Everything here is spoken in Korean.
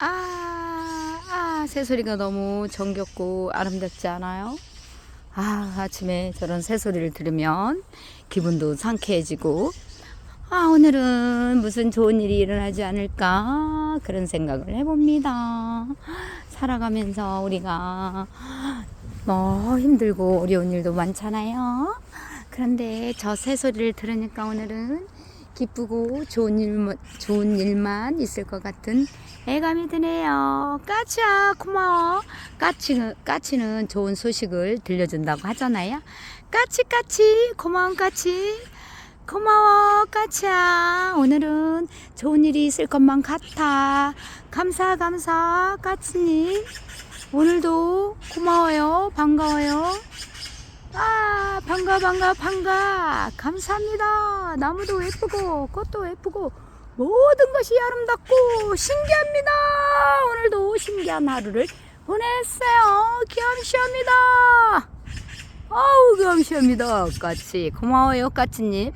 아, 아, 새소리가 너무 정겹고 아름답지 않아요? 아, 아침에 저런 새소리를 들으면 기분도 상쾌해지고, 아, 오늘은 무슨 좋은 일이 일어나지 않을까? 그런 생각을 해봅니다. 살아가면서 우리가 뭐 힘들고 어려운 일도 많잖아요. 그런데 저 새소리를 들으니까 오늘은 기쁘고 좋은 일, 좋은 일만 있을 것 같은 애감이 드네요. 까치야, 고마워. 까치는, 까치는 좋은 소식을 들려준다고 하잖아요. 까치, 까치, 고마운 까치. 고마워, 까치야. 오늘은 좋은 일이 있을 것만 같아. 감사, 감사, 까치님. 오늘도 고마워요. 반가워요. 아, 반가, 반가, 반가. 감사합니다. 나무도 예쁘고, 꽃도 예쁘고, 모든 것이 아름답고, 신기합니다. 오늘도 신기한 하루를 보냈어요. 겸시합니다. 아우, 겸시합니다. 까치. 고마워요, 까치님.